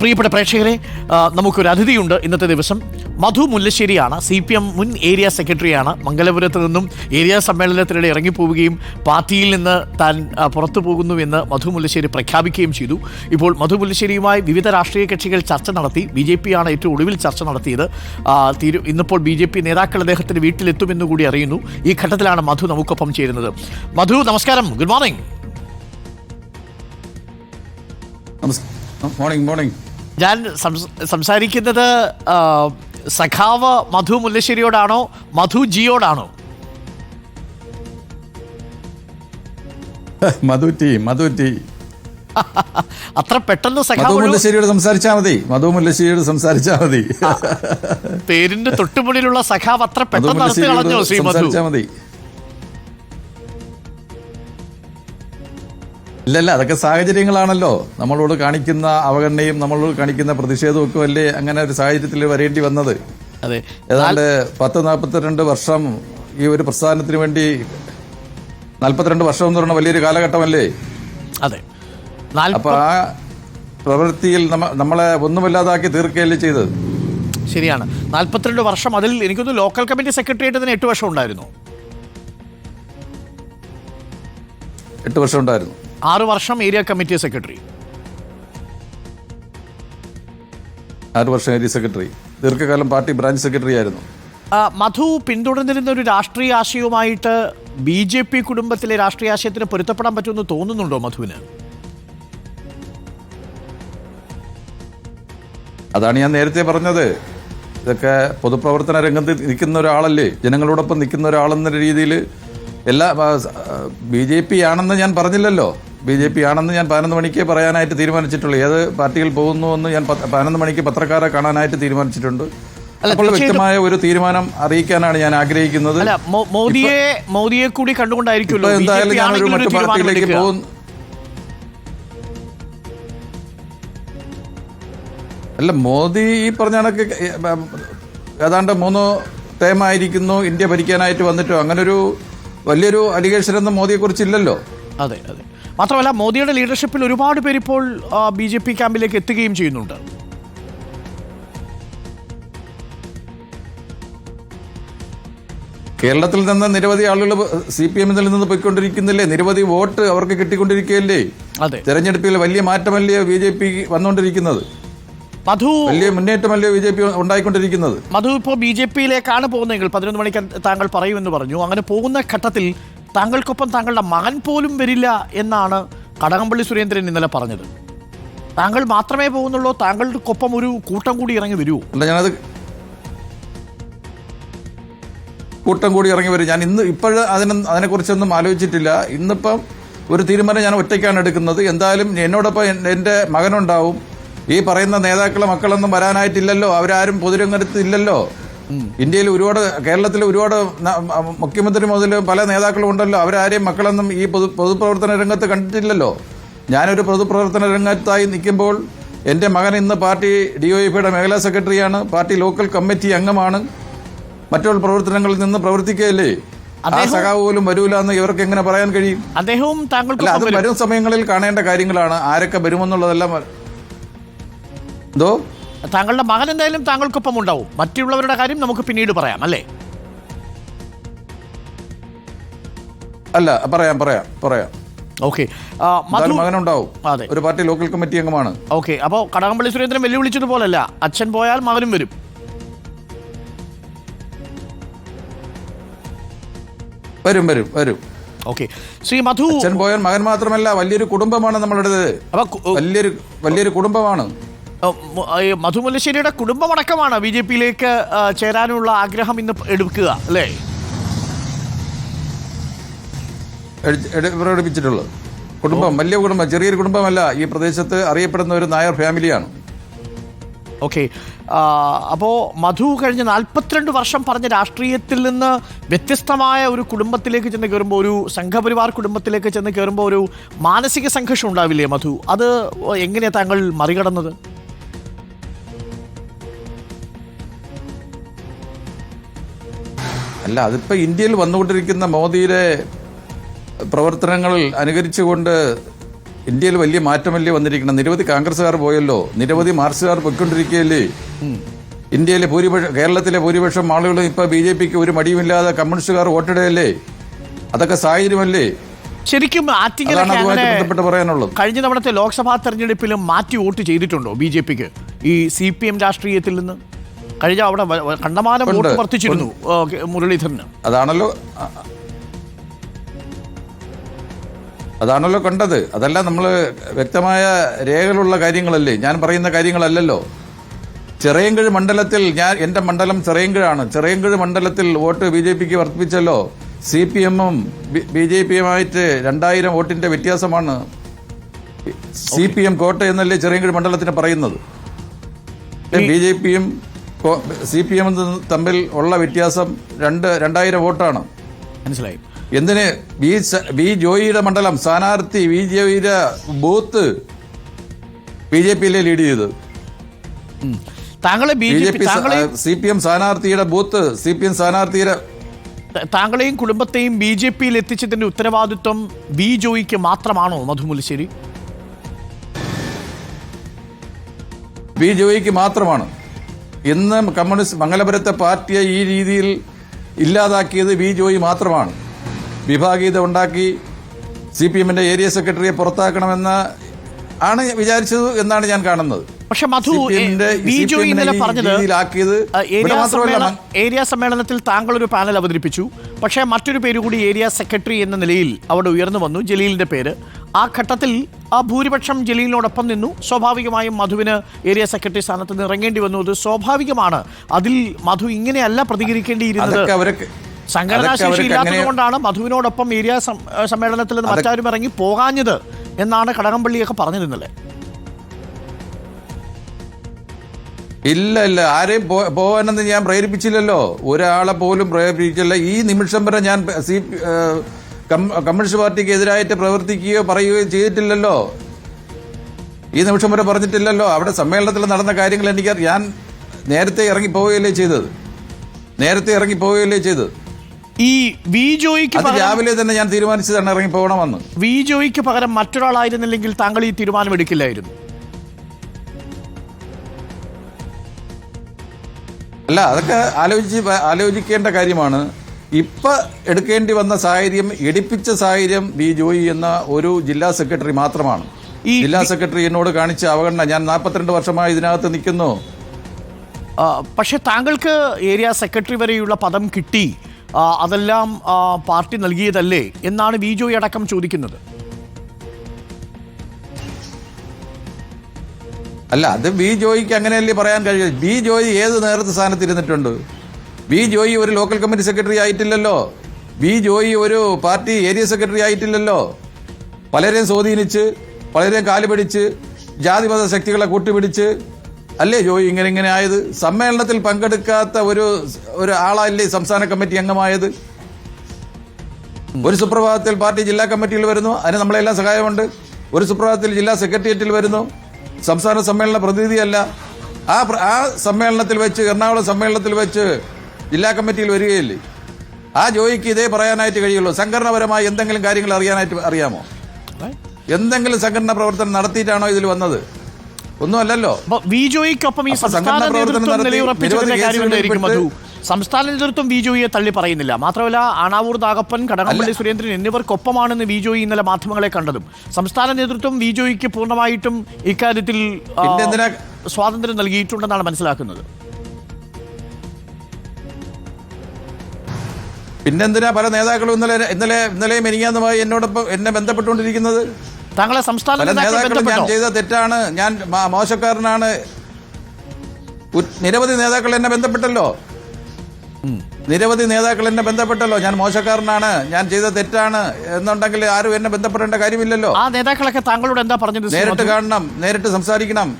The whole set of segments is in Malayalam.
പ്രിയപ്പെട്ട പ്രേക്ഷകരെ നമുക്കൊരു അതിഥിയുണ്ട് ഇന്നത്തെ ദിവസം. മധു മുല്ലശ്ശേരിയാണ്. സി പി എം മുൻ ഏരിയ സെക്രട്ടറിയാണ്. മംഗലപുരത്ത് നിന്നും ഏരിയ സമ്മേളനത്തിനിടെ ഇറങ്ങിപ്പോവുകയും പാർട്ടിയിൽ നിന്ന് താൻ പുറത്തു പോകുന്നുവെന്ന് മധു മുല്ലശ്ശേരി പ്രഖ്യാപിക്കുകയും ചെയ്തു. ഇപ്പോൾ മധു മുല്ലശ്ശേരിയുമായി വിവിധ രാഷ്ട്രീയ കക്ഷികൾ ചർച്ച നടത്തി. ബി ജെ പി ആണ് ഏറ്റവും ഒടുവിൽ ചർച്ച നടത്തിയത്. തീരു ഇന്നിപ്പോൾ ബി ജെ പി നേതാക്കൾ അദ്ദേഹത്തിന്റെ വീട്ടിലെത്തുമെന്ന് കൂടി അറിയുന്നു. ഈ ഘട്ടത്തിലാണ് മധു നമുക്കൊപ്പം ചേരുന്നത്. മധു നമസ്കാരം. Good morning. Morning morning. ഞാൻ സംസ്- സംസാരിക്കുന്നത് സഖാവ് മധു മുല്ലശ്ശേരിയോടാണോ മധു ജിയോടാണോ? മധു ടി മധു ടി. അത്ര പെട്ടെന്ന് മധു സഖാവ് മുല്ലശ്ശേരിയോട് സംസാരിച്ചാൽ മതി. മധു മുല്ലശ്ശേരിയോട് സംസാരിച്ചാൽ മതി. പേരിന്റെ തൊട്ടുമുടിയിലുള്ള സഖാവ് അത്ര പെട്ടെന്ന് കളഞ്ഞോ ശ്രീ മധു മതി. ഇല്ലല്ല അതൊക്കെ സാഹചര്യങ്ങളാണല്ലോ. നമ്മളോട് കാണിക്കുന്ന അവഗണനയും നമ്മളോട് കാണിക്കുന്ന പ്രതിഷേധവും ഒക്കെ അല്ലേ അങ്ങനെ ഒരു സാഹചര്യത്തിൽ വരേണ്ടി വന്നത്. അതെ. ഏതാണ്ട് പത്ത് നാൽപ്പത്തിരണ്ട് വർഷം ഈ ഒരു പ്രസ്ഥാനത്തിന് വേണ്ടി നാൽപ്പത്തിരണ്ട് വർഷം എന്ന് പറഞ്ഞ വലിയൊരു കാലഘട്ടമല്ലേ? അതെ. അപ്പൊ ആ പ്രവൃത്തിയിൽ നമ്മളെ ഒന്നുമില്ലാതാക്കി തീർക്കുകയല്ലേ ചെയ്തത്? ശരിയാണ്. നാൽപ്പത്തിരണ്ട് വർഷം അതിൽ എനിക്കൊന്ന് ലോക്കൽ കമ്മിറ്റി സെക്രട്ടേറിയറ്റ് തന്നെ എട്ട് വർഷം ഉണ്ടായിരുന്നു. എട്ട് വർഷം ഉണ്ടായിരുന്നു. ആറ് വർഷം ഏരിയ കമ്മിറ്റി സെക്രട്ടറി. ആറ് വർഷം ഏരിയ സെക്രട്ടറി. ദീർഘകാലം പാർട്ടി ബ്രാഞ്ച് സെക്രട്ടറി ആയിരുന്നു. മധു പിന്തുടർന്നിരുന്ന ഒരു രാഷ്ട്രീയ ആശയവുമായിട്ട് ബി ജെ പി കുടുംബത്തിലെ രാഷ്ട്രീയ ആശയത്തിന് പൊരുത്തപ്പെടാൻ പറ്റുമെന്ന് തോന്നുന്നുണ്ടോ മധുവിന്? അതാണ് ഞാൻ നേരത്തെ പറഞ്ഞത്. ഇതൊക്കെ പൊതുപ്രവർത്തന രംഗത്ത് നിൽക്കുന്ന ഒരാളല്ലേ? ജനങ്ങളോടൊപ്പം നിൽക്കുന്ന ഒരാളെന്ന രീതിയിൽ എല്ലാ ബി ജെ പി ആണെന്ന് ഞാൻ പറഞ്ഞില്ലല്ലോ. ബി ജെ പി ആണെന്ന് ഞാൻ പതിനൊന്ന് മണിക്ക് പറയാനായിട്ട് തീരുമാനിച്ചിട്ടുള്ളൂ. ഏത് പാർട്ടിയിൽ പോകുന്നു എന്ന് ഞാൻ പതിനൊന്ന് മണിക്ക് പത്രക്കാരെ കാണാനായിട്ട് തീരുമാനിച്ചിട്ടുണ്ട്. അപ്പോൾ വ്യക്തമായ ഒരു തീരുമാനം അറിയിക്കാനാണ് ഞാൻ ആഗ്രഹിക്കുന്നത്. അല്ല മോദിയെ മോദിയെ കൂടി കണ്ടുകൊണ്ടായിരിക്കുമല്ലോ എന്തായാലും ഞാനൊരു മറ്റു പാർട്ടിയിലേക്ക്. പോകുന്നു അല്ല മോദി ഈ പറഞ്ഞ കണക്ക് ഏതാണ്ട് മൂന്ന് ടൈം ആയിരിക്കുന്നു ഇന്ത്യ ഭരിക്കാനായിട്ട് വന്നിട്ടോ? അങ്ങനൊരു വലിയൊരു അലിഗേഷൻ ഒന്നും മോദിയെ കുറിച്ചില്ലല്ലോ അതെ അതെ. മാത്രമല്ല മോദിയുടെ ലീഡർഷിപ്പിൽ ഒരുപാട് പേര് ഇപ്പോൾ ബി ജെ പി ക്യാമ്പിലേക്ക് എത്തുകയും ചെയ്യുന്നുണ്ട്. കേരളത്തിൽ നിന്ന് നിരവധി ആളുകൾ സി പി എമ്മിൽ നിന്ന് പോയിക്കൊണ്ടിരിക്കുന്നില്ലേ? നിരവധി വോട്ട് അവർക്ക് കിട്ടിക്കൊണ്ടിരിക്കുകയല്ലേ? തെരഞ്ഞെടുപ്പിൽ വലിയ മാറ്റമല്ലേ ബി ജെ പി വന്നുകൊണ്ടിരിക്കുന്നത് മധു വലിയ മുന്നേറ്റമല്ലേ ബി ജെ പി ഉണ്ടായിക്കൊണ്ടിരിക്കുന്നത്? മധു ഇപ്പോൾ ബി ജെ പിയിലേക്കാണ് പോകുന്നതെങ്കിൽ പതിനൊന്ന് മണിക്ക് താങ്കൾ പറയുമെന്ന് പറഞ്ഞു. അങ്ങനെ പോകുന്ന ഘട്ടത്തിൽ താങ്കൾക്കൊപ്പം താങ്കളുടെ മകൻ പോലും വരില്ല എന്നാണ് കടകംപള്ളി സുരേന്ദ്രൻ ഇന്നലെ പറഞ്ഞത്. താങ്കൾ മാത്രമേ പോകുന്നുള്ളൂ താങ്കൾക്കൊപ്പം ഒരു കൂട്ടം കൂടി ഇറങ്ങി വരുമോ അല്ല ഞാനത് കൂട്ടം കൂടി ഇറങ്ങി വരും. ഞാൻ ഇന്ന് ഇപ്പോഴും അതിനെ അതിനെക്കുറിച്ചൊന്നും ആലോചിച്ചിട്ടില്ല. ഇന്നിപ്പം ഒരു തീരുമാനം ഞാൻ ഒറ്റയ്ക്കാണ് എടുക്കുന്നത്. എന്തായാലും എന്നോടൊപ്പം എൻ- എന്റെ മകനുണ്ടാവും. ഈ പറയുന്ന നേതാക്കളെ മക്കളൊന്നും വരാനായിട്ടില്ലല്ലോ. അവരാരും പൊതുരംഗത്ത് ഇല്ലല്ലോ. ഇന്ത്യയിൽ ഒരുപാട് കേരളത്തിൽ ഒരുപാട് മുഖ്യമന്ത്രി മുതൽ പല നേതാക്കളും ഉണ്ടല്ലോ. അവരാരെയും മക്കളൊന്നും ഈ പൊതു പൊതുപ്രവർത്തന രംഗത്ത് കണ്ടിട്ടില്ലല്ലോ. ഞാനൊരു പൊതുപ്രവർത്തന രംഗത്തായി നിൽക്കുമ്പോൾ എന്റെ മകൻ ഇന്ന് പാർട്ടി ഡി ഒ എഫിയുടെ മേഖലാ സെക്രട്ടറിയാണ്. പാർട്ടി ലോക്കൽ കമ്മിറ്റി അംഗമാണ്. മറ്റുള്ള പ്രവർത്തനങ്ങളിൽ നിന്ന് പ്രവർത്തിക്കുകയല്ലേ? ആ സഖാവ് പോലും വരൂല എന്ന് ഇവർക്ക് എങ്ങനെ പറയാൻ കഴിയും? അദ്ദേഹവും താങ്കൾ അത് വരും സമയങ്ങളിൽ കാണേണ്ട കാര്യങ്ങളാണ്. ആരൊക്കെ വരുമെന്നുള്ളതെല്ലാം എന്തോ? താങ്കളുടെ മകൻ എന്തായാലും താങ്കൾക്കൊപ്പം ഉണ്ടാവും മറ്റുള്ളവരുടെ കാര്യം നമുക്ക് പിന്നീട് പറയാം അല്ലേ? അല്ല പറയാം പറയാം പറയാം. ഓക്കെ. മകനുണ്ടാവും. ഒരു പാർട്ടി ലോക്കൽ കമ്മിറ്റി അംഗമാണ്. ഓക്കെ അപ്പോൾ കടകംപള്ളി സുരേന്ദ്രൻ വെല്ലുവിളിച്ചതുപോലല്ല. അച്ഛൻ പോയാൽ മകനും വരും. വരും വരും വരും. ഓക്കെ. ശ്രീ മധു അച്ഛൻ പോയാൽ മകൻ മാത്രമല്ല വലിയൊരു കുടുംബമാണ് നമ്മളുടേത്. വലിയൊരു വലിയൊരു കുടുംബമാണ്. ഏഹ് മു- ഈ മധു കുടുംബമടക്കമാണ് ബി ജെ പിയിലേക്ക് ചേരാനുള്ള ആഗ്രഹം ഇന്ന് എടുക്കുക അല്ലേ? പ്രകടിപ്പിച്ചിട്ടുള്ളത് കുടുംബം വലിയ കുടുംബം ചെറിയൊരു കുടുംബമല്ല ഈ പ്രദേശത്ത് അറിയപ്പെടുന്ന ഒരു നായർ ഫാമിലിയാണ്. ഓക്കെ. അപ്പോൾ മധു കഴിഞ്ഞ നാൽപ്പത്തിരണ്ട് വർഷം പറഞ്ഞ രാഷ്ട്രീയത്തിൽ നിന്ന് വ്യത്യസ്തമായ ഒരു കുടുംബത്തിലേക്ക് ചെന്ന് കയറുമ്പോൾ ഒരു സംഘപരിവാർ കുടുംബത്തിലേക്ക് ചെന്ന് കയറുമ്പോൾ ഒരു മാനസിക സംഘർഷം ഉണ്ടാവില്ലേ മധു? അത് എങ്ങനെയാണ് താങ്കൾ മറികടന്നത്? അല്ല അതിപ്പോ ഇന്ത്യയിൽ വന്നുകൊണ്ടിരിക്കുന്ന മോദിയുടെ പ്രവർത്തനങ്ങൾ അനുകരിച്ചുകൊണ്ട് ഇന്ത്യയിൽ വലിയ മാറ്റമല്ലേ വന്നിരിക്കണം നിരവധി കോൺഗ്രസ്സുകാർ പോയല്ലോ നിരവധി മാർക്സുകാർ പൊയ്ക്കൊണ്ടിരിക്കുകയല്ലേ ഇന്ത്യയിലെ ഭൂരിപക്ഷം കേരളത്തിലെ ഭൂരിപക്ഷം ആളുകളും ഇപ്പൊ ബി ജെ പിക്ക് ഒരു മടിയുമില്ലാതെ കമ്മ്യൂണിസ്റ്റുകാർ വോട്ടിടുകയല്ലേ അതൊക്കെ സാഹചര്യമല്ലേ? ശരിക്കും അതുമായിട്ട് പറയാനുള്ളത്. കഴിഞ്ഞ തവണത്തെ ലോക്സഭാ തെരഞ്ഞെടുപ്പിലും മാറ്റി വോട്ട് ചെയ്തിട്ടുണ്ടോ ബി ജെ പിക്ക്? ഈ സി പി എം രാഷ്ട്രീയത്തിൽ നിന്ന്? കഴിഞ്ഞ അവിടെ കണ്ടമാനം വോട്ട് വർദ്ധിച്ചിരുന്നു മുരളീധരന്. അതാണല്ലോ അതാണല്ലോ കണ്ടത്. അതല്ല നമ്മൾ വ്യക്തമായ രേഖകളുള്ള കാര്യങ്ങളല്ലേ. ഞാൻ പറയുന്ന കാര്യങ്ങളല്ലല്ലോ. ചെറിയങ്കിഴ് മണ്ഡലത്തിൽ ഞാൻ എന്റെ മണ്ഡലം ചെറിയങ്കിഴാണ്. ചെറിയങ്കിഴ് മണ്ഡലത്തിൽ വോട്ട് ബി ജെ പിക്ക് വർദ്ധിപ്പിച്ചല്ലോ. സി പി എമ്മും ബി ജെ പിയുമായിട്ട് രണ്ടായിരം വോട്ടിന്റെ വ്യത്യാസമാണ് സി പി എം കോട്ട എന്നല്ലേ ചിറയൻകീഴ് മണ്ഡലത്തിന് പറയുന്നത്. ബി ജെ പിയും സി പി എം തമ്മിൽ ഉള്ള വ്യത്യാസം രണ്ട് രണ്ടായിരം വോട്ടാണ്. മനസ്സിലായി. എന്തിന്? ബി ബി ജോയിയുടെ മണ്ഡലം സ്ഥാനാർത്ഥി ബി ജോയിയുടെ ബൂത്ത് ബി ജെ പിയിലെ ലീഡ് ചെയ്തത് താങ്കളെ B J P C P M സ്ഥാനാർത്ഥിയുടെ ബൂത്ത് സി പി എം സ്ഥാനാർത്ഥിയുടെ താങ്കളെയും കുടുംബത്തെയും ബി ജെ പിയിൽ എത്തിച്ചതിന്റെ ഉത്തരവാദിത്വം ബി ജോയിക്ക് മാത്രമാണോ മധുമുലശ്ശേരി? ബി ജോയിക്ക് മാത്രമാണ്. ഇന്ന് കമ്മ്യൂണിസ്റ്റ് മംഗലപുരത്തെ പാർട്ടിയെ ഈ രീതിയിൽ ഇല്ലാതാക്കിയത് ബി ജോയി മാത്രമാണ്. വിഭാഗീയത ഉണ്ടാക്കി സി പി എമ്മിന്റെ ഏരിയ സെക്രട്ടറിയെ പുറത്താക്കണമെന്ന് ആണ് വിചാരിച്ചത് എന്നാണ് ഞാൻ കാണുന്നത്. പക്ഷെ മധു ഇന്നലെ പറഞ്ഞത് ഏരിയ സമ്മേളനത്തിൽ താങ്കൾ ഒരു പാനൽ അവതരിപ്പിച്ചു. പക്ഷേ മറ്റൊരു പേര് കൂടി ഏരിയ സെക്രട്ടറി എന്ന നിലയിൽ അവിടെ ഉയർന്നു വന്നു ജലീലിന്റെ പേര്. ആ ഘട്ടത്തിൽ ആ ഭൂരിപക്ഷം ജലീലിനോടൊപ്പം നിന്നു. സ്വാഭാവികമായും മധുവിന് ഏരിയ സെക്രട്ടറി സ്ഥാനത്ത് നിന്ന് ഇറങ്ങേണ്ടി വന്നു. അത് സ്വാഭാവികമാണ്. അതിൽ മധു ഇങ്ങനെയല്ല പ്രതികരിക്കേണ്ടിയിരുന്നത്. സംഘടനാശേഷി ഇല്ലാത്തതുകൊണ്ടാണ് മധുവിനോടൊപ്പം ഏരിയ സമ്മേളനത്തിൽ നിന്ന് മറ്റാരും ഇറങ്ങി പോകാഞ്ഞത് എന്നാണ് കടകംപള്ളിയൊക്കെ പറഞ്ഞിരുന്നല്ലേ ഇല്ല ഇല്ല. ആരെയും പോകാനെന്ന് ഞാൻ പ്രേരിപ്പിച്ചില്ലല്ലോ. ഒരാളെ പോലും പ്രേരിപ്പിച്ചില്ല. ഈ നിമിഷം വരെ ഞാൻ സി കമ്മ്യൂണിസ്റ്റ് പാർട്ടിക്ക് എതിരായിട്ട് പ്രവർത്തിക്കുകയോ പറയുകയോ ചെയ്തിട്ടില്ലല്ലോ. ഈ നിമിഷം വരെ പറഞ്ഞിട്ടില്ലല്ലോ. അവിടെ സമ്മേളനത്തിൽ നടന്ന കാര്യങ്ങൾ എനിക്ക് ഞാൻ നേരത്തെ ഇറങ്ങി പോവുകയല്ലേ ചെയ്തത്. നേരത്തെ ഇറങ്ങി പോവുകയല്ലേ ചെയ്തത്. ഈ വി ജോയിക്ക് രാവിലെ തന്നെ ഞാൻ തീരുമാനിച്ചതാണ് ഇറങ്ങി പോകണമെന്ന് വി ജോയിക്ക് പകരം മറ്റൊരാളായിരുന്നില്ലെങ്കിൽ താങ്കൾ ഈ തീരുമാനം എടുക്കില്ലായിരുന്നു. അല്ല അതൊക്കെ ആലോചിച്ച് ആലോചിക്കേണ്ട കാര്യമാണ്. ഇപ്പൊ എടുക്കേണ്ടി വന്ന സാഹചര്യം എടുപ്പിച്ച സാഹചര്യം ബി ജോയി എന്ന ഒരു ജില്ലാ സെക്രട്ടറി മാത്രമാണ്. ഈ- ജില്ലാ സെക്രട്ടറി എന്നോട് കാണിച്ച അവഗണന ഞാൻ നാൽപ്പത്തിരണ്ട് വർഷമായി ഇതിനകത്ത് നിൽക്കുന്നു. പക്ഷേ പക്ഷെ താങ്കൾക്ക് ഏരിയ സെക്രട്ടറി വരെയുള്ള പദം കിട്ടി. അതെല്ലാം പാർട്ടി നൽകിയതല്ലേ എന്നാണ് ബി ജോയി അടക്കം ചോദിക്കുന്നത്. അല്ല അത് ബി ജോയിക്ക് അങ്ങനെയല്ലേ പറയാൻ കഴിയും ബി ജോയി ഏത് നേരത്തെ സ്ഥാനത്ത് ഇരുന്നിട്ടുണ്ട്? ബി ജോയി ഒരു ലോക്കൽ കമ്മിറ്റി സെക്രട്ടറി ആയിട്ടില്ലല്ലോ. വി ജോയി ഒരു പാർട്ടി ഏരിയ സെക്രട്ടറി ആയിട്ടില്ലല്ലോ. പലരെയും സ്വാധീനിച്ച് പലരെയും കാലുപിടിച്ച് ജാതിമത ശക്തികളെ കൂട്ടുപിടിച്ച്. അല്ലേ ജോയി ഇങ്ങനെ ഇങ്ങനെ ആയത്? സമ്മേളനത്തിൽ പങ്കെടുക്കാത്ത ഒരു ഒരു ആളല്ലേ സംസ്ഥാന കമ്മിറ്റി അംഗമായത്? ഒരു സുപ്രഭാതത്തിൽ പാർട്ടി ജില്ലാ കമ്മിറ്റിയിൽ വരുന്നു. അതിന് നമ്മളെല്ലാം സഹായമുണ്ട്. ഒരു സുപ്രഭാതത്തിൽ ജില്ലാ സെക്രട്ടേറിയറ്റിൽ വരുന്നു. സംസ്ഥാന സമ്മേളന പ്രതിനിധിയല്ല. ആ ആ സമ്മേളനത്തിൽ വെച്ച് എറണാകുളം സമ്മേളനത്തിൽ വെച്ച് ജില്ലാ കമ്മിറ്റിയിൽ വരികയില്ലേ? ആ ജോയിക്ക് ഇതേ പറയാനായിട്ട് കഴിയുള്ളൂ. സംഘടനാപരമായി എന്തെങ്കിലും കാര്യങ്ങൾ അറിയാനായിട്ട് അറിയാമോ? എന്തെങ്കിലും സംഘടനാ പ്രവർത്തനം നടത്തിയിട്ടാണോ ഇതിൽ വന്നത്? ഒന്നുമല്ലല്ലോ. അപ്പൊ വി ജോയിക്കൊപ്പം ഈ സംസ്ഥാന നേതൃത്വം നിലയുറപ്പിച്ചതിന്റെ മധു? സംസ്ഥാന നേതൃത്വം വി ജോയിയെ തള്ളി പറയുന്നില്ല. മാത്രമല്ല ആണാവൂർ നാഗപ്പൻ കടകംപള്ളി സുരേന്ദ്രൻ എന്നിവർക്കൊപ്പമാണെന്ന് വി ജോയി ഇന്നലെ മാധ്യമങ്ങളെ കണ്ടതും. സംസ്ഥാന നേതൃത്വം വി ജോയിക്ക് പൂർണമായിട്ടും ഇക്കാര്യത്തിൽ സ്വാതന്ത്ര്യം നൽകിയിട്ടുണ്ടെന്നാണ് മനസ്സിലാക്കുന്നത്. പിന്നെന്തിനാ പല നേതാക്കളും ഇന്നലെ ഇന്നലെ ഇന്നലെയും എനിക്കാന്നുമായി എന്നോടൊപ്പം എന്നെ ബന്ധപ്പെട്ടുകൊണ്ടിരിക്കുന്നത്? താങ്കളെ സംസ്ഥാന നേതാക്കളും ഞാൻ ചെയ്ത തെറ്റാണ്. ഞാൻ മോശക്കാരനാണ്. നിരവധി നേതാക്കൾ എന്നെ ബന്ധപ്പെട്ടല്ലോ. നിരവധി നേതാക്കൾ എന്നെ ബന്ധപ്പെട്ടല്ലോ. ഞാൻ മോശക്കാരനാണ്. ഞാൻ ചെയ്ത തെറ്റാണ്. എന്നുണ്ടെങ്കിൽ ആരും എന്നെ ബന്ധപ്പെടേണ്ട കാര്യമില്ലല്ലോ. ആ നേതാക്കളൊക്കെ താങ്കളോട് എന്താ പറഞ്ഞത് നേരിട്ട്? കാണണം. നേരിട്ട് സംസാരിക്കണം.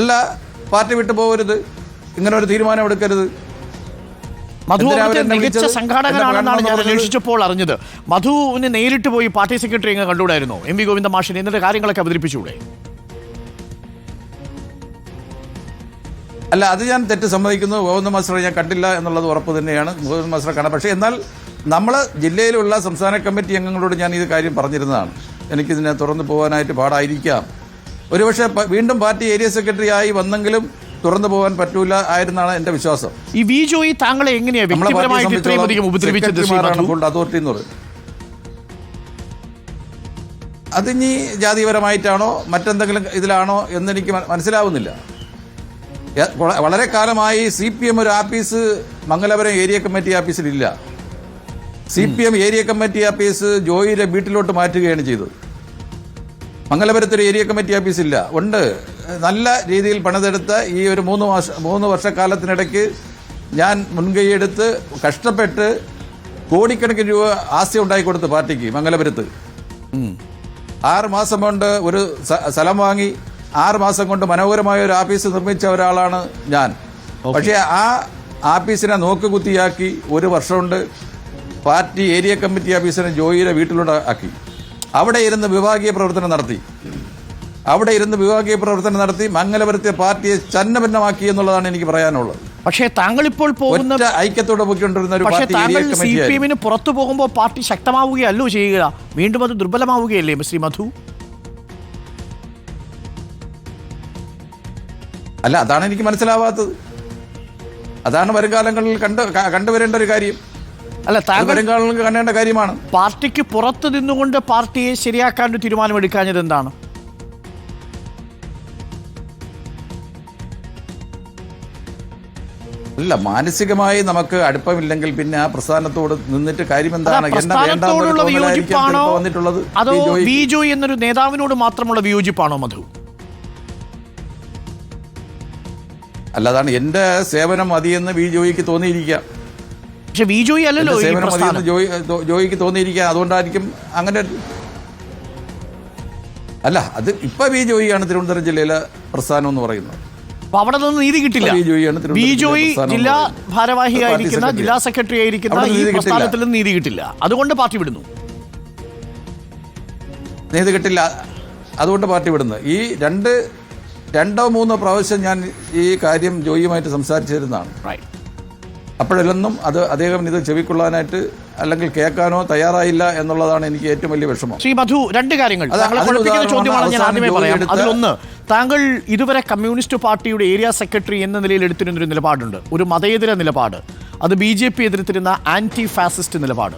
അല്ല പാർട്ടി വിട്ടു പോകരുത് ഇങ്ങനെ ഒരു തീരുമാനം എടുക്കരുത്. മധു മികച്ച സംഘാടകനാണെന്നാണ് ഞാൻ? അന്വേഷിച്ചപ്പോൾ അറിഞ്ഞത്. മധുവിന് നേരിട്ട് പോയി പാർട്ടി സെക്രട്ടറി അങ്ങ് കണ്ടുകൂടായിരുന്നു? എം വി ഗോവിന്ദ മാഷിനെ എന്നിട്ട് കാര്യങ്ങളൊക്കെ അവതരിപ്പിച്ചുകൂടെ? അല്ല അത് ഞാൻ തെറ്റ് സമ്മതിക്കുന്നു. ഗോവിന്ദ മാസ്റ്റർ ഞാൻ കണ്ടില്ല എന്നുള്ളത് ഉറപ്പ് തന്നെയാണ്. ഗോവിന്ദ മാസ്റ്റർ കാണാം. പക്ഷേ എന്നാൽ നമ്മൾ ജില്ലയിലുള്ള സംസ്ഥാന കമ്മിറ്റി അംഗങ്ങളോട് ഞാൻ ഇത് കാര്യം പറഞ്ഞിരുന്നതാണ്. എനിക്കിതിനെ തുറന്നു പോകാനായിട്ട് പാടായിരിക്കാം. ഒരുപക്ഷെ വീണ്ടും പാർട്ടി ഏരിയ സെക്രട്ടറി ആയി വന്നെങ്കിലും തുറന്നു പോകാൻ പറ്റൂല ആയിരുന്നാണ് എന്റെ വിശ്വാസം. ഈ വി ജോയി താങ്കളെ എങ്ങനെയാ വ്യക്തിപരമായിട്ട് ഇത്രയും അധികം ഉപദ്രവിച്ചത് അതോറിറ്റി എന്ന് പറയുന്നത് അതിനി ജാതിപരമായിട്ടാണോ മറ്റെന്തെങ്കിലും ഇതിലാണോ എന്നെനിക്ക് എനിക്ക് മനസ്സിലാവുന്നില്ല. വളരെ കാലമായി സി പി എം ഒരു office Mangalapuram area committee ആഫീസിലില്ല C P M area committee office ജോയിയുടെ വീട്ടിലോട്ട് മാറ്റുകയാണ് ചെയ്തത്. മംഗലപുരത്തൊരു ഏരിയ കമ്മിറ്റി ഓഫീസ് ഇല്ല ഉണ്ട്. നല്ല രീതിയിൽ പണിതെടുത്ത ഈ ഒരു മൂന്ന് മാസം മൂന്ന് വർഷക്കാലത്തിനിടയ്ക്ക് ഞാൻ മുൻകൈയെടുത്ത് കഷ്ടപ്പെട്ട് കോടിക്കണക്കിന് രൂപ ആസ്തി ഉണ്ടാക്കി കൊടുത്തു പാർട്ടിക്ക് മംഗലപുരത്ത്. ആറ് മാസം കൊണ്ട് ഒരു സ്ഥലം വാങ്ങി ആറ് മാസം കൊണ്ട് മനോഹരമായ ഒരു ആഫീസ് നിർമ്മിച്ച ഒരാളാണ് ഞാൻ. പക്ഷേ ആ ആഫീസിനെ നോക്കുകുത്തിയാക്കി ഒരു വർഷം കൊണ്ട് പാർട്ടി ഏരിയ കമ്മിറ്റി ഓഫീസിനെ ജോയിയുടെ വീട്ടിലൂടെ ആക്കി. അവിടെ ഇരുന്ന് വിഭാഗീയ പ്രവർത്തനം നടത്തി. അവിടെ ഇരുന്ന് വിഭാഗീയ പ്രവർത്തനം നടത്തി മംഗലപുരത്തെ പാർട്ടിയെ ചന്നഭിന്നമാക്കി എന്നുള്ളതാണ് എനിക്ക് പറയാനുള്ളത്. പക്ഷേ താങ്കൾ ഇപ്പോൾ പോകുന്ന ഐക്യത്തോടെ പോയിക്കൊണ്ടിരുന്ന ഒരു പക്ഷേ താങ്കൾ ഏരിയ സി പി എമ്മിന് പുറത്തു പോകുമ്പോൾ പാർട്ടി ശക്തമാവുകയല്ലോ ചെയ്യുക. വീണ്ടും അത് ദുർബലമാവുകയല്ലേ ശ്രീ മധു? അല്ല അതാണ് എനിക്ക് മനസ്സിലാവാത്തത്. അതാണ് വരുംകാലങ്ങളിൽ കണ്ട് കണ്ടുവരേണ്ട ഒരു കാര്യം. അല്ല താങ്കൾ വരുംകാലങ്ങളിൽ കാണേണ്ട കാര്യമാണ്. പാർട്ടിക്ക് പുറത്ത് നിന്നുകൊണ്ട് പാർട്ടിയെ ശരിയാക്കാൻ തീരുമാനമെടുക്കാഞ്ഞത് എന്താണ്? അല്ല മാനസികമായി നമുക്ക് അടുപ്പമില്ലെങ്കിൽ പിന്നെ ആ പ്രസ്ഥാനത്തോട് നിന്നിട്ട് കാര്യം എന്താണ് പ്രസ്ഥാനത്തോടുള്ള വിയോജിപ്പാണോ? അതോ ജോയി എന്നൊരു നേതാവിനോട് മാത്രമുള്ള വിയോജിപ്പാണോ മധു? അല്ലാതാണ് എന്റെ സേവനം മതിയെന്ന് വി ജോയിക്ക് തോന്നിയിരിക്കാം പക്ഷെ വി ജോയി അല്ലല്ലോ സേവനം മതിയെന്ന് ജോയി ജോയിക്ക് തോന്നിയിരിക്കാം അതുകൊണ്ടായിരിക്കും അങ്ങനെ അല്ല അത് ഇപ്പൊ വി ജോയിയാണ് തിരുവനന്തപുരം ജില്ലയിലെ പ്രസ്ഥാനം എന്ന് പറയുന്നത്. അപ്പൊ അവിടെ നിന്ന് നീതി കിട്ടില്ല. ബി ജോയിയാണ് ബി തിരുവനന്തപുരം ജോയി ജില്ലാ ഭാരവാഹിയായിരിക്കുന്ന ജില്ലാ സെക്രട്ടറി. ആയിരിക്കുന്ന ഈ. പ്രസ്ഥാനത്തിൽ നിന്ന് നീതി കിട്ടില്ല. അതുകൊണ്ട് പാർട്ടി വിടുന്നു. നീതി കിട്ടില്ല. അതുകൊണ്ട് പാർട്ടി വിടുന്നു. ഈ രണ്ട് രണ്ടോ മൂന്നോ പ്രാവശ്യം ഞാൻ ഈ കാര്യം ജോയിയുമായിട്ട് സംസാരിച്ചിരുന്നതാണ്. അപ്പോഴല്ലെന്നും അപ്പോഴെല്ലാം അത് അദ്ദേഹം ഇത് ചെവിക്കൊള്ളാനായിട്ട് അല്ലെങ്കിൽ കേൾക്കാനോ തയ്യാറായില്ല എന്നുള്ളതാണ് എനിക്ക് ഏറ്റവും വലിയ വിഷമം. ശ്രീ മധു രണ്ട് കാര്യങ്ങൾ. അതിലൊന്ന് താങ്കൾ ഇതുവരെ കമ്മ്യൂണിസ്റ്റ് പാർട്ടിയുടെ ഏരിയ സെക്രട്ടറി എന്ന നിലയിൽ എടുത്തിരുന്നൊരു നിലപാടുണ്ട്. ഒരു മതേതര നിലപാട്. അത് ബി ജെ പി എതിർത്തിരുന്ന ആന്റി ഫാസിസ്റ്റ് നിലപാട്.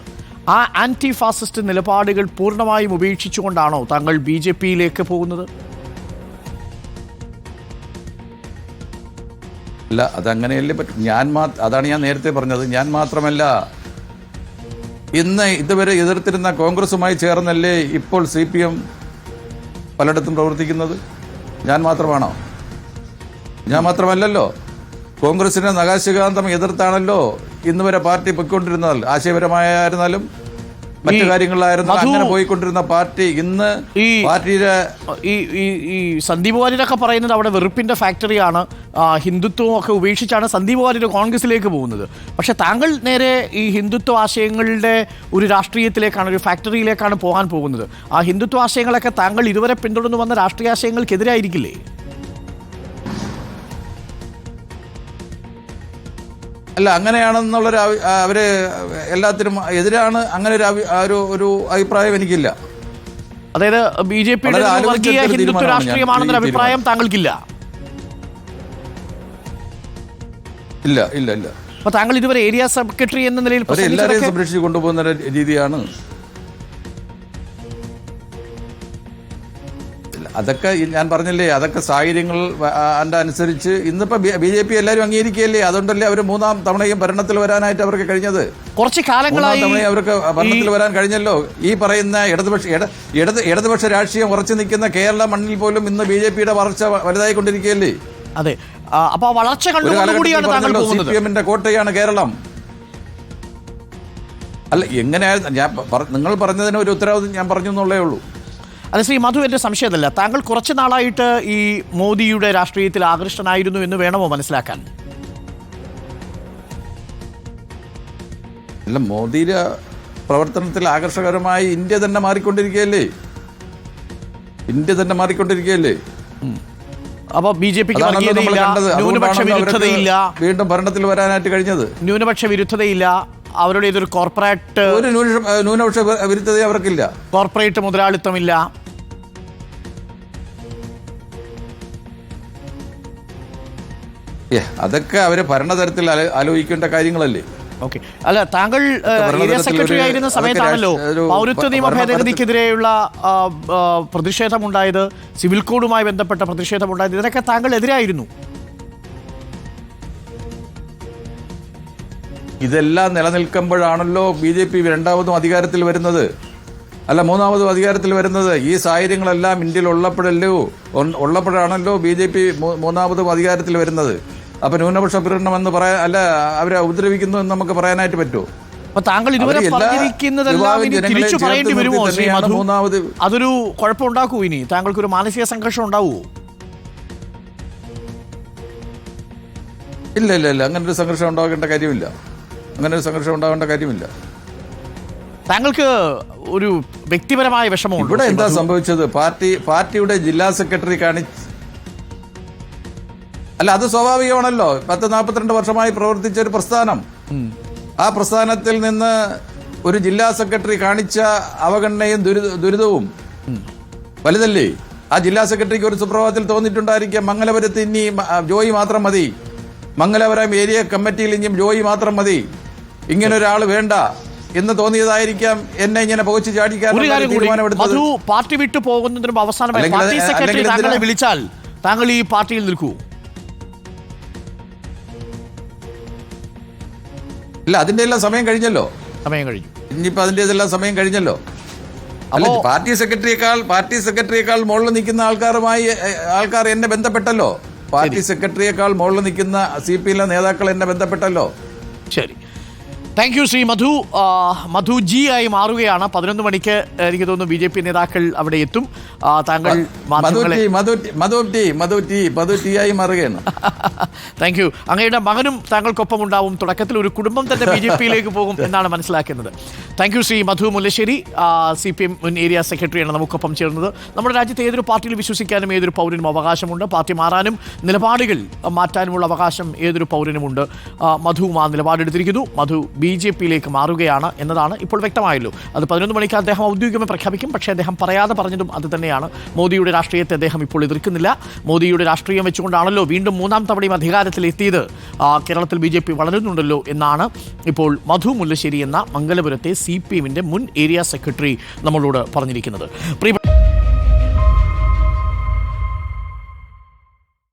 ആ ആന്റി ഫാസിസ്റ്റ് നിലപാടുകൾ പൂർണമായും ഉപേക്ഷിച്ചുകൊണ്ടാണോ താങ്കൾ ബി ജെ പിയിലേക്ക് പോകുന്നത്? അല്ല അതങ്ങനെയല്ലേ പറ്റും. ഞാൻ മാ അതാണ് ഞാൻ നേരത്തെ പറഞ്ഞത്. ഞാൻ മാത്രമല്ല ഇന്ന് ഇതുവരെ എതിർത്തിരുന്ന കോൺഗ്രസുമായി ചേർന്നല്ലേ ഇപ്പോൾ സി പലയിടത്തും പ്രവർത്തിക്കുന്നത്? ഞാൻ മാത്രമാണോ? ഞാൻ മാത്രമല്ലല്ലോ. കോൺഗ്രസിനെ നഗാശികാന്തം എതിർത്താണല്ലോ ഇന്ന് വരെ പാർട്ടി പൊയ്ക്കൊണ്ടിരുന്നത് ആശയപരമായിരുന്നാലും മറ്റു കാര്യങ്ങളിലായിരുന്നു അങ്ങനെ പോയിക്കൊണ്ടിരുന്ന പാർട്ടി. ഇന്ന് ഈ പാർട്ടിയുടെ ഈ ഈ സന്ദീപ് വാര്യരൊക്കെ പറയുന്നത് അവിടെ വെറുപ്പിന്റെ ഫാക്ടറിയാണ്. ഹിന്ദുത്വം ഒക്കെ ഉപേക്ഷിച്ചാണ് സന്ദീപ് വാര്യർ കോൺഗ്രസിലേക്ക് പോകുന്നത്. പക്ഷെ താങ്കൾ നേരെ ഈ ഹിന്ദുത്വ ആശയങ്ങളുടെ ഒരു രാഷ്ട്രീയത്തിലേക്കാണ് ഒരു ഫാക്ടറിയിലേക്കാണ് പോകാൻ പോകുന്നത്. ആ ഹിന്ദുത്വ ആശയങ്ങളൊക്കെ താങ്കൾ ഇതുവരെ പിന്തുടർന്നു വന്ന രാഷ്ട്രീയ ആശയങ്ങൾക്കെതിരായിരിക്കില്ലേ? അല്ല അങ്ങനെയാണെന്നുള്ളൊരു അവർ എല്ലാത്തിനും എതിരാണ് അങ്ങനെ ഒരു ആ ഒരു ഒരു അഭിപ്രായം എനിക്കില്ല. അതായത് ബി ജെ പിയുടെ വർഗീയ ഹിന്ദുത്വ രാഷ്ട്രീയമാണെന്നൊരു അഭിപ്രായം താങ്കൾക്കില്ല? ഇല്ല ഇല്ല ഇല്ല. അപ്പൊ താങ്കൾ ഇതുവരെ ഏരിയ സെക്രട്ടറി എന്ന നിലയിൽ എല്ലാവരെയും സംരക്ഷിച്ച് കൊണ്ടുപോകുന്ന രീതിയാണ് അതൊക്കെ ഞാൻ പറഞ്ഞില്ലേ അതൊക്കെ സാഹചര്യങ്ങൾ അതിന്റെ അനുസരിച്ച് ഇന്നിപ്പോ ബി ജെ പി എല്ലാവരും അംഗീകരിക്കുകയല്ലേ? അതുകൊണ്ടല്ലേ അവർ മൂന്നാം തവണയും ഭരണത്തിൽ വരാനായിട്ട് അവർക്ക് കഴിഞ്ഞത്. കുറച്ച് കാലങ്ങളായി തവണയും അവർക്ക് ഭരണത്തിൽ വരാൻ കഴിഞ്ഞല്ലോ. ഈ പറയുന്ന ഇടതുപക്ഷ ഇട- ഇടത് ഇടതുപക്ഷ രാഷ്ട്രീയം ഉറച്ചു നിൽക്കുന്ന കേരള മണ്ണിൽ പോലും ഇന്ന് ബി ജെ പിയുടെ വളർച്ച വലുതായിക്കൊണ്ടിരിക്കുകയല്ലേ? അതെ. അപ്പോൾ അപ്പൊ വളർച്ച കണ്ടുകൊണ്ടുകൂടിയാണ് താങ്കൾ കാലഘട്ടത്തിൽ പോകുന്നത്. സി പി കോട്ടയാണ് കേരളം. അല്ല എങ്ങനെയായിരുന്നു ഞാൻ നിങ്ങൾ പറഞ്ഞതിന് ഒരു ഉത്തരവാദിത്വം ഞാൻ പറഞ്ഞു എന്നുള്ളേ ഉള്ളൂ. അല്ല ശ്രീ മധു എന്റെ സംശയമല്ല താങ്കൾ കുറച്ച് നാളായിട്ട് ഈ മോദിയുടെ രാഷ്ട്രീയത്തിൽ ആകൃഷ്ടനായിരുന്നു എന്ന് വേണമോ മനസ്സിലാക്കാൻ? അല്ല മോദിയുടെ പ്രവർത്തനത്തിൽ ആകർഷകരമായി ഇന്ത്യ തന്നെ മാറിക്കൊണ്ടിരിക്കുകയല്ലേ? ഇന്ത്യ തന്നെ മാറിക്കൊണ്ടിരിക്കുകയല്ലേ? അപ്പൊ ബി ജെ പിക്ക് വർഗീയതയില്ല ന്യൂനപക്ഷ വിരുദ്ധതയില്ല. വീണ്ടും ഭരണത്തിൽ വരാനായിട്ട് കഴിഞ്ഞത്. ന്യൂനപക്ഷ വിരുദ്ധതയില്ല. അവരുടെ ഇതൊരു കോർപ്പറേറ്റ് ഒരു ന്യൂനപക്ഷ വിരുദ്ധത അവർക്കില്ല. കോർപ്പറേറ്റ് മുതലാളിത്തമില്ല. അതൊക്കെ അവരെ ഭരണതരത്തിൽ ആലോ- ആലോചിക്കേണ്ട കാര്യങ്ങളല്ലേ? ഓക്കെ അല്ല താങ്കൾ ഏരിയ സെക്രട്ടറി ആയിരുന്ന സമയത്താണല്ലോ പൗരത്വ നിയമ ഭേദഗതിക്കെതിരെയുള്ള പ്രതിഷേധമുണ്ടായത് സിവിൽ കോഡുമായി ബന്ധപ്പെട്ട പ്രതിഷേധമുണ്ടായത് ഇതിനൊക്കെ താങ്കൾ എതിരായിരുന്നു. ഇതെല്ലാം നിലനിൽക്കുമ്പോഴാണല്ലോ ബി ജെ പി രണ്ടാമതും അധികാരത്തിൽ വരുന്നത്. അല്ല മൂന്നാമതും അധികാരത്തിൽ വരുന്നത്. ഈ സാഹചര്യങ്ങളെല്ലാം ഇന്ത്യയിൽ ഉള്ളപ്പോഴല്ലോ ഉള്ളപ്പോഴാണല്ലോ ബി ജെ പി മൂന്നാമതും അധികാരത്തിൽ വരുന്നത്. അപ്പൊ ന്യൂനപക്ഷ പീഡനമെന്ന് പറയാൻ അല്ല അവരെ ഉപദ്രവിക്കുന്നു എന്ന് നമുക്ക് പറയാനായിട്ട് പറ്റുമോ? അപ്പൊ താങ്കൾ ഇതുവരെ പറഞ്ഞിരിക്കുന്നതെല്ലാം ഇനി തിരിച്ചു പറയേണ്ടി വരുമോ ശ്രീ മധു? അതൊരു കുഴപ്പമുണ്ടാക്കൂ ഇനി. താങ്കൾക്ക് ഒരു മാനസിക സംഘർഷം ഉണ്ടാവുമോ? ഇല്ല ഇല്ല ഇല്ല. അങ്ങനെ ഒരു സംഘർഷം ഉണ്ടാകേണ്ട കാര്യമില്ല. അങ്ങനെ ഒരു സംഘർഷം ഉണ്ടാകേണ്ട കാര്യമില്ല. താങ്കൾക്ക് ഒരു വ്യക്തിപരമായ വിഷമമുണ്ട് ഇവിടെ എന്താ സംഭവിച്ചത്? പാർട്ടി പാർട്ടിയുടെ ജില്ലാ സെക്രട്ടറി കാണിച്ച് അല്ല അത് സ്വാഭാവികമാണല്ലോ. പത്ത് നാൽപ്പത്തിരണ്ട് വർഷമായി പ്രവർത്തിച്ച ഒരു പ്രസ്ഥാനം. ആ പ്രസ്ഥാനത്തിൽ നിന്ന് ഒരു ജില്ലാ സെക്രട്ടറി കാണിച്ച അവഗണനയും ദുരിതവും വലുതല്ലേ? ആ ജില്ലാ സെക്രട്ടറിക്ക് ഒരു സുപ്രഭാതത്തിൽ തോന്നിയിട്ടുണ്ടായിരിക്കാം മംഗലപുരത്ത് ഇനി ജോയി മാത്രം മതി. മംഗലപുരം ഏരിയ കമ്മിറ്റിയിൽ ഇനിയും ജോയി മാത്രം മതി. ഇങ്ങനെ ഒരാൾ വേണ്ട എന്ന് തോന്നിയതായിരിക്കാം എന്നെ ഇങ്ങനെ പുകച്ചു ചാടിക്കാൻ പാർട്ടി വിട്ടു പോകുന്നതിനും അവസാനം വിളിച്ചാൽ താങ്കൾ ഈ പാർട്ടിയിൽ നിൽക്കൂ. ഇല്ല അതിന്റെ എല്ലാം സമയം കഴിഞ്ഞല്ലോ. സമയം കഴിഞ്ഞു. ഇനിയിപ്പോ അതിന്റെ ഇതെല്ലാം സമയം കഴിഞ്ഞല്ലോ. അല്ല പാർട്ടി സെക്രട്ടറിയേക്കാൾ പാർട്ടി സെക്രട്ടറിയേക്കാൾ മുകളിൽ നിൽക്കുന്ന ആൾക്കാരുമായി ആൾക്കാർ എന്നെ ബന്ധപ്പെട്ടല്ലോ. പാർട്ടി സെക്രട്ടറിയേക്കാൾ മുകളിൽ നിൽക്കുന്ന സി പി നേതാക്കൾ എന്നെ ബന്ധപ്പെട്ടല്ലോ. ശരി. Thank you Shri Madhu. മധു ജി ആയി മാറുകയാണ്. പതിനൊന്ന് മണിക്ക് എനിക്ക് തോന്നുന്നു ബി ജെ പി നേതാക്കൾ അവിടെ എത്തും. താങ്കൾ മാറുകയാണ്. താങ്ക് യു അങ്ങയുടെ മകനും താങ്കൾക്കൊപ്പം ഉണ്ടാവും. തുടക്കത്തിൽ ഒരു കുടുംബം തന്നെ ബി ജെ പിയിലേക്ക് പോകും എന്നാണ് മനസ്സിലാക്കുന്നത്. Thank you Shri Madhu Mullassery. C P M മുൻ ഏരിയ സെക്രട്ടറിയാണ് നമുക്കൊപ്പം ചേർന്നത്. നമ്മുടെ രാജ്യത്ത് ഏതൊരു പാർട്ടിയിൽ വിശ്വസിക്കാനും ഏതൊരു പൗരനും അവകാശമുണ്ട്. പാർട്ടി മാറാനും നിലപാടുകൾ മാറ്റാനുമുള്ള അവകാശം ഏതൊരു പൗരനുമുണ്ട്. മധു മധുവും ആ നിലപാടെടുത്തിരിക്കുന്നു. മധു ബി ജെ പിയിലേക്ക് മാറുകയാണ് എന്നതാണ് ഇപ്പോൾ വ്യക്തമായല്ലോ. അത് പതിനൊന്ന് മണിക്ക് അദ്ദേഹം ഔദ്യോഗികമായി പ്രഖ്യാപിക്കും. പക്ഷേ അദ്ദേഹം പറയാതെ പറഞ്ഞതും അത് തന്നെയാണ്. മോദിയുടെ രാഷ്ട്രീയത്തെ അദ്ദേഹം ഇപ്പോൾ എതിർക്കുന്നില്ല. മോദിയുടെ രാഷ്ട്രീയം വെച്ചുകൊണ്ടാണല്ലോ വീണ്ടും മൂന്നാം തവണയും അധികാരത്തിലെത്തിയത് കേരളത്തിൽ ബി ജെ പി വളരുന്നുണ്ടല്ലോ എന്നാണ് ഇപ്പോൾ മധു മുല്ലശ്ശേരി എന്ന മംഗലപുരത്തെ സി പി എമ്മിന്റെ മുൻ ഏരിയ സെക്രട്ടറി നമ്മളോട് പറഞ്ഞിരിക്കുന്നത്. പ്രിയ